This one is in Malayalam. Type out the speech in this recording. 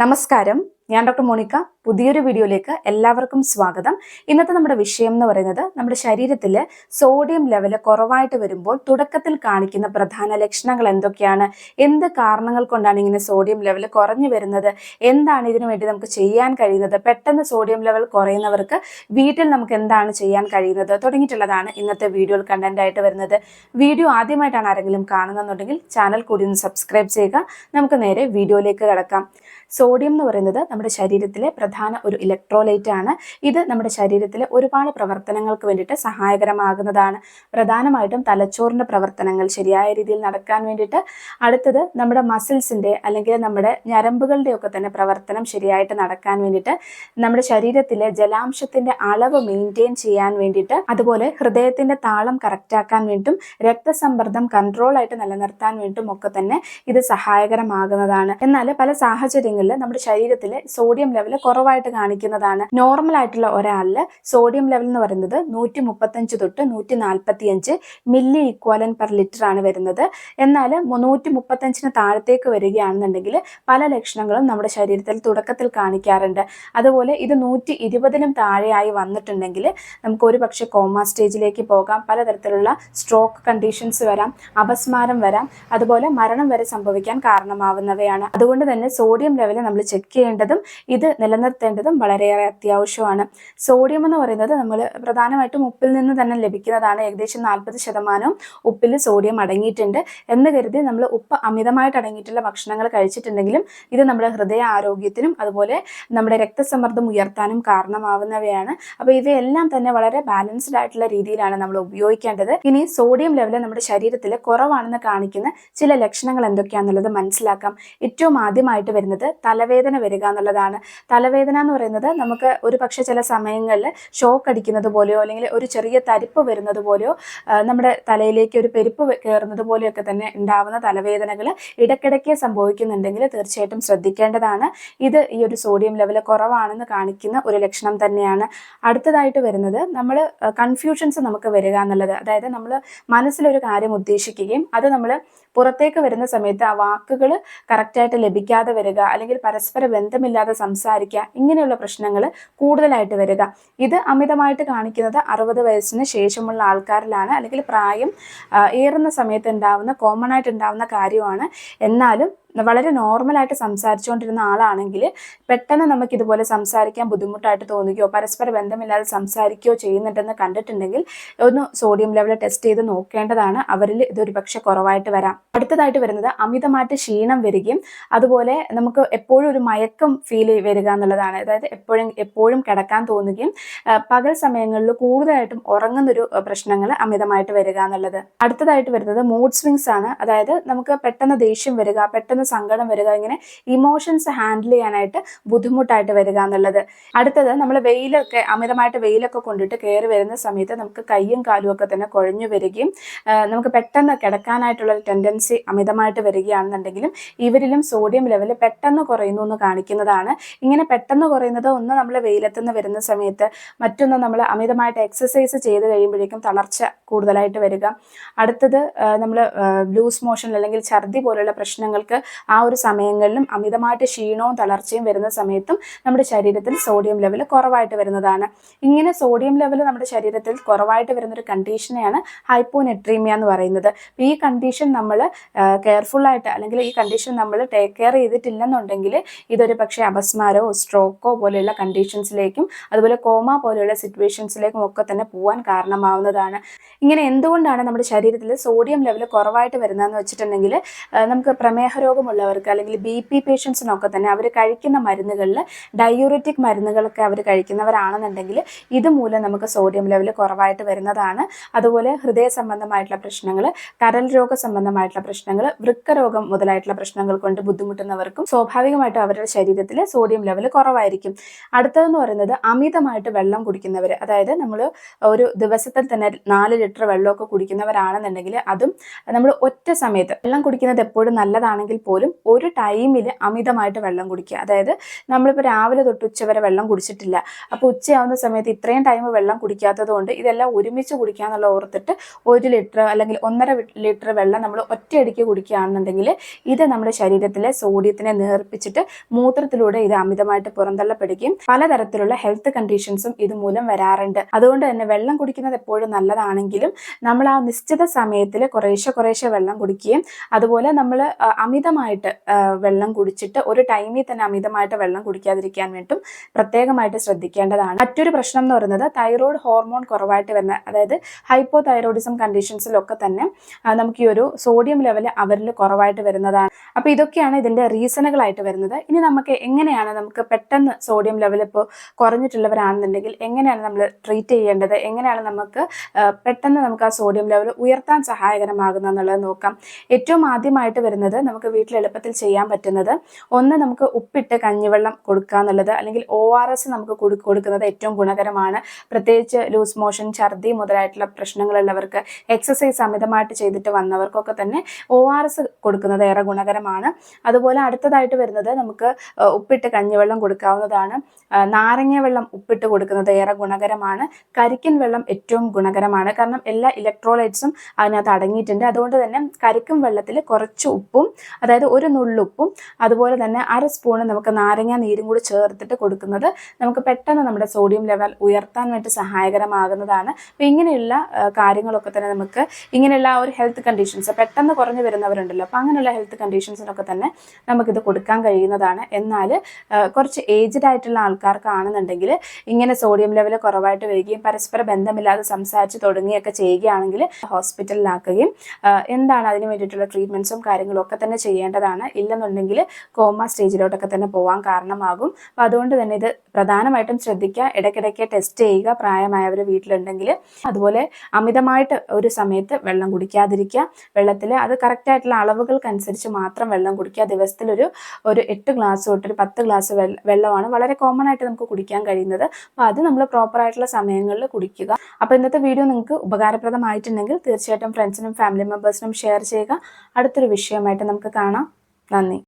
നമസ്കാരം. ഞാൻ ഡോക്ടർ മോണിക്ക. പുതിയൊരു വീഡിയോയിലേക്ക് എല്ലാവർക്കും സ്വാഗതം. ഇന്നത്തെ നമ്മുടെ വിഷയം എന്ന് പറയുന്നത് നമ്മുടെ ശരീരത്തിൽ സോഡിയം ലെവൽ കുറവായിട്ട് വരുമ്പോൾ തുടക്കത്തിൽ കാണിക്കുന്ന പ്രധാന ലക്ഷണങ്ങൾ എന്തൊക്കെയാണ്? എന്ത് കാരണങ്ങൾ കൊണ്ടാണ് ഇങ്ങനെ സോഡിയം ലെവൽ കുറഞ്ഞു വരുന്നത്? എന്താണ് ഇതിനു വേണ്ടി നമുക്ക് ചെയ്യാൻ കഴിയുന്നത്? പെട്ടെന്ന് സോഡിയം ലെവൽ കുറയുന്നവർക്ക് വീട്ടിൽ നമുക്ക് എന്താണ് ചെയ്യാൻ കഴിയുന്നത്? തുടങ്ങിയിട്ടുള്ളതാണ് ഇന്നത്തെ വീഡിയോയിൽ കണ്ടന്റ് ആയിട്ട് വരുന്നത്. വീഡിയോ ആദ്യമായിട്ടാണ് ആരെങ്കിലും കാണുന്നുണ്ടെങ്കിൽ ചാനൽ കൂടി ഒന്ന് സബ്സ്ക്രൈബ് ചെയ്യുക. നമുക്ക് നേരെ വീഡിയോയിലേക്ക് കിടക്കാം. സോഡിയം എന്ന് പറയുന്നത് നമ്മുടെ ശരീരത്തിലെ പ്രധാന ഒരു ഇലക്ട്രോലൈറ്റ് ആണ്. ഇത് നമ്മുടെ ശരീരത്തിലെ ഒരുപാട് പ്രവർത്തനങ്ങൾക്ക് വേണ്ടിയിട്ട് സഹായകരമാകുന്നതാണ്. പ്രധാനമായിട്ടും തലച്ചോറിന്റെ പ്രവർത്തനങ്ങൾ ശരിയായ രീതിയിൽ നടക്കാൻ വേണ്ടിയിട്ട്. അടുത്തത് നമ്മുടെ മസിൽസിന്റെ അല്ലെങ്കിൽ നമ്മുടെ ഞരമ്പുകളുടെ ഒക്കെ തന്നെ പ്രവർത്തനം ശരിയായിട്ട് നടക്കാൻ വേണ്ടിയിട്ട്. നമ്മുടെ ശരീരത്തിലെ ജലാംശത്തിന്റെ അളവ് മെയിന്റെയിൻ ചെയ്യാൻ വേണ്ടിയിട്ട്. അതുപോലെ ഹൃദയത്തിന്റെ താളം കറക്റ്റാക്കാൻ വേണ്ടിയിട്ടും രക്തസമ്മർദ്ദം കൺട്രോൾ ആയിട്ട് നിലനിർത്താൻ വേണ്ടിയിട്ടും ഒക്കെ തന്നെ ഇത് സഹായകരമാകുന്നതാണ്. എന്നാൽ പല സാഹചര്യങ്ങളിൽ നമ്മുടെ ശരീരത്തിലെ സോഡിയം ലെവൽ കുറവായിട്ട് കാണിക്കുന്നതാണ് നോർമൽ ആയിട്ടുള്ള ഒരാളിൽ സോഡിയം ലെവൽ എന്ന് പറയുന്നത് നൂറ്റി മുപ്പത്തഞ്ച് തൊട്ട് നൂറ്റി നാൽപ്പത്തി അഞ്ച് മില്ലി ഇക്വാലൻ പെർ ലിറ്റർ ആണ് വരുന്നത്. എന്നാൽ നൂറ്റി മുപ്പത്തഞ്ചിന് താഴത്തേക്ക് വരികയാണെന്നുണ്ടെങ്കിൽ പല ലക്ഷണങ്ങളും നമ്മുടെ ശരീരത്തിൽ തുടക്കത്തിൽ കാണിക്കാറുണ്ട്. അതുപോലെ ഇത് നൂറ്റി ഇരുപതിനും താഴെയായി വന്നിട്ടുണ്ടെങ്കിൽ നമുക്ക് ഒരു പക്ഷേ കോമ സ്റ്റേജിലേക്ക് പോകാം. പലതരത്തിലുള്ള സ്ട്രോക്ക് കണ്ടീഷൻസ് വരാം അപസ്മാരം വരാം അതുപോലെ മരണം വരെ സംഭവിക്കാൻ കാരണമാവുന്നവയാണ്. അതുകൊണ്ട് തന്നെ സോഡിയം ലെവൽ നമ്മൾ ചെക്ക് ചെയ്യേണ്ടതും ഇത് നിലനിർത്തേണ്ടതും വളരെയേറെ അത്യാവശ്യമാണ്. സോഡിയം എന്ന് പറയുന്നത് നമ്മൾ പ്രധാനമായിട്ടും ഉപ്പിൽ നിന്ന് തന്നെ ലഭിക്കുന്നതാണ്. ഏകദേശം നാൽപ്പത് ശതമാനവും ഉപ്പിൽ സോഡിയം അടങ്ങിയിട്ടുണ്ട്. എന്ന് കരുതി നമ്മൾ ഉപ്പ് അമിതമായിട്ട് അടങ്ങിയിട്ടുള്ള ഭക്ഷണങ്ങൾ കഴിച്ചിട്ടുണ്ടെങ്കിലും ഇത് നമ്മുടെ ഹൃദയ ആരോഗ്യത്തിനും അതുപോലെ നമ്മുടെ രക്തസമ്മർദ്ദം ഉയർത്താനും കാരണമാവുന്നവയാണ്. അപ്പോൾ ഇവയെല്ലാം തന്നെ വളരെ ബാലൻസ്ഡ് ആയിട്ടുള്ള രീതിയിലാണ് നമ്മൾ ഉപയോഗിക്കേണ്ടത്. ഇനി സോഡിയം ലെവൽ നമ്മുടെ ശരീരത്തിൽ കുറവാണെന്ന് കാണിക്കുന്ന ചില ലക്ഷണങ്ങൾ എന്തൊക്കെയാണെന്നുള്ളത് മനസ്സിലാക്കാം. ഏറ്റവും ആദ്യമായിട്ട് വരുന്നത് തലവേദന വരിക എന്നുള്ളതാണ്. തലവേദന എന്ന് പറയുന്നത് നമുക്ക് ഒരു പക്ഷേ ചില സമയങ്ങളിൽ ഷോക്ക് അടിക്കുന്നത് പോലെയോ അല്ലെങ്കിൽ ഒരു ചെറിയ തരിപ്പ് വരുന്നത് പോലെയോ നമ്മുടെ തലയിലേക്ക് ഒരു പെരുപ്പ് കയറുന്നത് പോലെയൊക്കെ തന്നെ ഉണ്ടാവുന്ന തലവേദനകൾ ഇടയ്ക്കിടയ്ക്ക് സംഭവിക്കുന്നുണ്ടെങ്കിൽ തീർച്ചയായിട്ടും ശ്രദ്ധിക്കേണ്ടതാണ്. ഇത് ഈ ഒരു സോഡിയം ലെവൽ കുറവാണെന്ന് കാണിക്കുന്ന ഒരു ലക്ഷണം തന്നെയാണ്. അടുത്തതായിട്ട് വരുന്നത് നമ്മൾ കൺഫ്യൂഷൻസ് നമുക്ക് വരിക എന്നുള്ളത്. അതായത് നമ്മൾ മനസ്സിലൊരു കാര്യം ഉദ്ദേശിക്കുകയും അത് നമ്മൾ പുറത്തേക്ക് വരുന്ന സമയത്ത് ആ വാക്കുകൾ കറക്റ്റായിട്ട് ലഭിക്കാതെ വരിക അല്ലെങ്കിൽ പരസ്പര ബന്ധമില്ലാതെ സംസാരിക്കുക ഇങ്ങനെയുള്ള പ്രശ്നങ്ങൾ കൂടുതലായിട്ട് വരിക. ഇത് അമിതമായിട്ട് കാണിക്കുന്നത് അറുപത് വയസ്സിന് ശേഷമുള്ള ആൾക്കാരിലാണ് അല്ലെങ്കിൽ പ്രായം ഏറുന്ന സമയത്ത് ഉണ്ടാവുന്ന കോമൺ ആയിട്ട് ഉണ്ടാവുന്ന കാര്യമാണ്. എന്നാലും വളരെ നോർമലായിട്ട് സംസാരിച്ചുകൊണ്ടിരുന്ന ആളാണെങ്കിൽ പെട്ടെന്ന് നമുക്ക് ഇതുപോലെ സംസാരിക്കാൻ ബുദ്ധിമുട്ടായിട്ട് തോന്നുകയോ പരസ്പര ബന്ധമില്ലാതെ സംസാരിക്കുകയോ ചെയ്യുന്നുണ്ടെന്ന് കണ്ടിട്ടുണ്ടെങ്കിൽ ഒന്ന് സോഡിയം ലെവൽ ടെസ്റ്റ് ചെയ്ത് നോക്കേണ്ടതാണ്. അവരിൽ ഇതൊരു പക്ഷെ കുറവായിട്ട് വരാം. അടുത്തതായിട്ട് വരുന്നത് അമിതമായിട്ട് ക്ഷീണം വരികയും അതുപോലെ നമുക്ക് എപ്പോഴും ഒരു മയക്കം ഫീൽ വരിക എന്നുള്ളതാണ്. അതായത് എപ്പോഴും എപ്പോഴും കിടക്കാൻ തോന്നുകയും പകൽ സമയങ്ങളിൽ കൂടുതലായിട്ടും ഉറങ്ങുന്നൊരു പ്രശ്നങ്ങൾ അമിതമായിട്ട് വരിക എന്നുള്ളത്. അടുത്തതായിട്ട് വരുന്നത് മൂഡ് സ്വിങ്സ് ആണ്. അതായത് നമുക്ക് പെട്ടെന്ന് ദേഷ്യം വരിക പെട്ടെന്ന് സങ്കടം വരിക ഇങ്ങനെ ഇമോഷൻസ് ഹാൻഡിൽ ചെയ്യാനായിട്ട് ബുദ്ധിമുട്ടായിട്ട് വരിക എന്നുള്ളത്. അടുത്തത് നമ്മൾ വെയിലൊക്കെ അമിതമായിട്ട് വെയിലൊക്കെ കൊണ്ടിട്ട് കയറി വരുന്ന സമയത്ത് നമുക്ക് കയ്യും കാലും ഒക്കെ തന്നെ കുഴഞ്ഞു വരികയും നമുക്ക് പെട്ടെന്ന് കിടക്കാനായിട്ടുള്ള ടെൻഡൻസി അമിതമായിട്ട് വരികയാണെന്നുണ്ടെങ്കിലും ഇവരിലും സോഡിയം ലെവൽ പെട്ടെന്ന് കുറയുന്നു എന്ന് കാണിക്കുന്നതാണ്. ഇങ്ങനെ പെട്ടെന്ന് കുറയുന്നത് ഒന്ന് നമ്മൾ വെയിലത്തുനിന്ന് വരുന്ന സമയത്ത് മറ്റൊന്ന് നമ്മൾ അമിതമായിട്ട് എക്സസൈസ് ചെയ്ത് കഴിയുമ്പോഴേക്കും തളർച്ച കൂടുതലായിട്ട് വരിക. അടുത്തത് നമ്മൾ ലൂസ് മോഷൻ അല്ലെങ്കിൽ ഛർദി പോലുള്ള പ്രശ്നങ്ങൾക്ക് ആ ഒരു സമയങ്ങളിലും അമിതമായിട്ട് ക്ഷീണവും തളർച്ചയും വരുന്ന സമയത്തും നമ്മുടെ ശരീരത്തിൽ സോഡിയം ലെവൽ കുറവായിട്ട് വരുന്നതാണ്. ഇങ്ങനെ സോഡിയം ലെവൽ നമ്മുടെ ശരീരത്തിൽ കുറവായിട്ട് വരുന്ന ഒരു കണ്ടീഷനെയാണ് ഹൈപ്പോനെട്രീമിയ എന്ന് പറയുന്നത്. ഈ കണ്ടീഷൻ നമ്മൾ കെയർഫുള്ളായിട്ട് അല്ലെങ്കിൽ ഈ കണ്ടീഷൻ നമ്മൾ ടേക്ക് കെയർ ചെയ്തിട്ടില്ലെന്നുണ്ടെങ്കിൽ ഇതൊരു പക്ഷേ അപസ്മാരോ സ്ട്രോക്കോ പോലെയുള്ള കണ്ടീഷൻസിലേക്കും അതുപോലെ കോമ പോലെയുള്ള സിറ്റുവേഷൻസിലേക്കും ഒക്കെ തന്നെ പോകാൻ കാരണമാവുന്നതാണ്. ഇങ്ങനെ എന്തുകൊണ്ടാണ് നമ്മുടെ ശരീരത്തിൽ സോഡിയം ലെവൽ കുറവായിട്ട് വരുന്നതെന്ന് വെച്ചിട്ടുണ്ടെങ്കിൽ നമുക്ക് പ്രമേഹ രോഗമുള്ളവർക്ക് അല്ലെങ്കിൽ ബി പി പേഷ്യൻസിനൊക്കെ തന്നെ അവർ കഴിക്കുന്ന മരുന്നുകളിൽ ഡയൂറിറ്റിക് മരുന്നുകളൊക്കെ അവർ കഴിക്കുന്നവരാണെന്നുണ്ടെങ്കിൽ ഇതുമൂലം നമുക്ക് സോഡിയം ലെവൽ കുറവായിട്ട് വരുന്നതാണ്. അതുപോലെ ഹൃദയ സംബന്ധമായിട്ടുള്ള പ്രശ്നങ്ങൾ കരൽ രോഗ സംബന്ധമായിട്ടുള്ള പ്രശ്നങ്ങൾ വൃക്കരോഗം മുതലായിട്ടുള്ള പ്രശ്നങ്ങൾ കൊണ്ട് ബുദ്ധിമുട്ടുന്നവർക്കും സ്വാഭാവികമായിട്ടും അവരുടെ ശരീരത്തിൽ സോഡിയം ലെവൽ കുറവായിരിക്കും. അടുത്തതെന്ന് പറയുന്നത് അമിതമായിട്ട് വെള്ളം കുടിക്കുന്നവർ അതായത് നമ്മൾ ഒരു ദിവസത്തിൽ തന്നെ നാല് ലിറ്റർ വെള്ളമൊക്കെ കുടിക്കുന്നവരാണെന്നുണ്ടെങ്കിൽ അതും നമ്മൾ ഒറ്റ സമയത്ത് വെള്ളം കുടിക്കുന്നത് എപ്പോഴും നല്ലതാണെങ്കിൽ പോലും ഒരു ടൈമിൽ അമിതമായിട്ട് വെള്ളം കുടിക്കുക. അതായത് നമ്മളിപ്പോൾ രാവിലെ തൊട്ട് ഉച്ച വരെ വെള്ളം കുടിച്ചിട്ടില്ല. അപ്പോൾ ഉച്ചയാവുന്ന സമയത്ത് ഇത്രയും ടൈം വെള്ളം കുടിക്കാത്തത് കൊണ്ട് ഇതെല്ലാം ഒരുമിച്ച് കുടിക്കാന്നുള്ള ഓർത്തിട്ട് ഒരു ലിറ്റർ അല്ലെങ്കിൽ ഒന്നര ലിറ്റർ വെള്ളം നമ്മൾ ഒറ്റയടിക്ക് കുടിക്കുകയാണെന്നുണ്ടെങ്കിൽ ഇത് നമ്മുടെ ശരീരത്തിലെ സോഡിയത്തിനെ നേർപ്പിച്ചിട്ട് മൂത്രത്തിലൂടെ ഇത് അമിതമായിട്ട് പുറന്തള്ളപ്പെടുകയും പലതരത്തിലുള്ള ഹെൽത്ത് കണ്ടീഷൻസും ഇതുമൂലം വരാറുണ്ട്. അതുകൊണ്ട് തന്നെ വെള്ളം കുടിക്കുന്നത് എപ്പോഴും നല്ലതാണെങ്കിലും നമ്മൾ ആ നിശ്ചിത സമയത്തിൽ കുറേശ്ശെ കുറേശ്ശെ വെള്ളം കുടിക്കുകയും അതുപോലെ നമ്മൾ അമിതമായിട്ട് വെള്ളം കുടിച്ചിട്ട് ഒരു ടൈമിൽ തന്നെ അമിതമായിട്ട് വെള്ളം കുടിക്കാതിരിക്കാൻ വേണ്ടിയിട്ടും പ്രത്യേകമായിട്ട് ശ്രദ്ധിക്കേണ്ടതാണ്. മറ്റൊരു പ്രശ്നം എന്ന് പറയുന്നത് തൈറോയ്ഡ് ഹോർമോൺ കുറവായിട്ട് വരുന്ന അതായത് ഹൈപ്പോ തൈറോയിഡിസം കണ്ടീഷൻസിലൊക്കെ തന്നെ നമുക്ക് ഈ ഒരു സോഡിയം ലെവൽ അവരിൽ കുറവായിട്ട് വരുന്നതാണ്. അപ്പോൾ ഇതൊക്കെയാണ് ഇതിന്റെ റീസണുകളായിട്ട് വരുന്നത്. ഇനി നമുക്ക് എങ്ങനെയാണ് നമുക്ക് പെട്ടെന്ന് സോഡിയം ലെവൽ ഇപ്പോൾ കുറഞ്ഞിട്ടുള്ളവരാണെന്നുണ്ടെങ്കിൽ എങ്ങനെയാണ് നമ്മൾ ട്രീറ്റ് ചെയ്യേണ്ടത്? എങ്ങനെയാണ് നമുക്ക് പെട്ടെന്ന് നമുക്ക് ആ സോഡിയം ലെവൽ ഉയർത്താൻ സഹായകരമാകുന്നത് എന്നുള്ളത് നോക്കാം. ഏറ്റവും ആദ്യമായിട്ട് വരുന്നത് നമുക്ക് വീട്ടിൽ എളുപ്പത്തിൽ ചെയ്യാൻ പറ്റുന്നത്. ഒന്ന് നമുക്ക് ഉപ്പിട്ട് കഞ്ഞിവെള്ളം കൊടുക്കുക എന്നുള്ളത്. അല്ലെങ്കിൽ ഒ ആർ എസ് നമുക്ക് കൊടു- കൊടുക്കുന്നത് ഏറ്റവും ഗുണകരമാണ്. പ്രത്യേകിച്ച് ലൂസ് മോഷൻ ഛർദി മുതലായിട്ടുള്ള പ്രശ്നങ്ങളുള്ളവർക്ക് എക്സസൈസ് അമിതമായിട്ട് ചെയ്തിട്ട് വന്നവർക്കൊക്കെ തന്നെ ഒ ആർ എസ് കൊടുക്കുന്നത് ഏറെ ഗുണകരമാണ്. അതുപോലെ അടുത്തതായിട്ട് വരുന്നത് നമുക്ക് ഉപ്പിട്ട് കഞ്ഞിവെള്ളം കൊടുക്കാവുന്നതാണ്. നാരങ്ങ വെള്ളം ഉപ്പിട്ട് കൊടുക്കുന്നത് ഏറെ ഗുണകരമാണ്. കരിക്കൻ വെള്ളം ഏറ്റവും ഗുണകരമാണ്. കാരണം എല്ലാ ഇലക്ട്രോലൈറ്റ്സും അതിനകത്ത് അടങ്ങിയിട്ടുണ്ട്. അതുകൊണ്ട് തന്നെ കരിക്കും വെള്ളത്തിൽ കുറച്ച് ഉപ്പും അതായത് ഒരു നുള്ളുപ്പും അതുപോലെ തന്നെ അര സ്പൂണ് നമുക്ക് നാരങ്ങ നീരും കൂടി ചേർത്തിട്ട് കൊടുക്കുന്നത് നമുക്ക് പെട്ടെന്ന് നമ്മുടെ സോഡിയം ലെവൽ ഉയർത്താൻ വേണ്ടി സഹായകരമാകുന്നതാണ്. അപ്പോൾ ഇങ്ങനെയുള്ള കാര്യങ്ങളൊക്കെ തന്നെ നമുക്ക് ഇങ്ങനെയുള്ള ഒരു ഹെൽത്ത് കണ്ടീഷൻസ് പെട്ടെന്ന് കുറഞ്ഞു വരുന്നവരുണ്ടല്ലോ. അപ്പോൾ അങ്ങനെയുള്ള ഹെൽത്ത് കണ്ടീഷൻസിനൊക്കെ തന്നെ നമുക്കിത് കൊടുക്കാൻ കഴിയുന്നതാണ്. എന്നാൽ കുറച്ച് ഏജ്ഡ് ആയിട്ടുള്ള ആൾക്കാർക്കാണെന്നുണ്ടെങ്കിൽ ഇങ്ങനെ സോഡിയം ലെവൽ കുറവായിട്ട് വരികയും പരസ്പര ബന്ധമില്ലാതെ സംസാരിച്ച് തുടങ്ങുകയൊക്കെ ചെയ്യുകയാണെങ്കിൽ ഹോസ്പിറ്റലിലാക്കുകയും എന്താണ് അതിന് വേണ്ടിയിട്ടുള്ള ട്രീറ്റ്മെന്റ്സും കാര്യങ്ങളും ഒക്കെ തന്നെ ചെയ്യേണ്ടതാണ്. ഇല്ലെന്നുണ്ടെങ്കിൽ കോമ സ്റ്റേജിലോട്ടൊക്കെ തന്നെ പോകാൻ കാരണമാകും. അപ്പോൾ അതുകൊണ്ട് തന്നെ ഇത് പ്രധാനമായിട്ടും ശ്രദ്ധിക്കുക. ഇടയ്ക്കിടയ്ക്ക് ടെസ്റ്റ് ചെയ്യുക. പ്രായമായവർ വീട്ടിലുണ്ടെങ്കിൽ അതുപോലെ അമിതമായിട്ട് ഒരു സമയത്ത് വെള്ളം കുടിക്കാതിരിക്കുക. വെള്ളത്തിൽ അത് കറക്റ്റായിട്ടുള്ള അളവുകൾക്കനുസരിച്ച് മാത്രം വെള്ളം കുടിക്കുക. ദിവസത്തിലൊരു ഒരു എട്ട് ഗ്ലാസ് തൊട്ട് ഒരു പത്ത് ഗ്ലാസ് വെള്ളമാണ് വളരെ കോമൺ ആയിട്ട് നമുക്ക് കുടിക്കാൻ കഴിയുന്നത്. അപ്പോൾ അത് നമ്മൾ പ്രോപ്പർ ആയിട്ടുള്ള സമയങ്ങളിൽ കുടിക്കുക. അപ്പോൾ ഇന്നത്തെ വീഡിയോ നിങ്ങൾക്ക് ഉപകാരപ്രദമായിട്ടുണ്ടെങ്കിൽ തീർച്ചയായിട്ടും ഫ്രണ്ട്സിനും ഫാമിലി മെമ്പേഴ്സിനും ഷെയർ ചെയ്യുക. അടുത്തൊരു വിഷയമായിട്ട് നമുക്ക് കാണാം. നന്ദി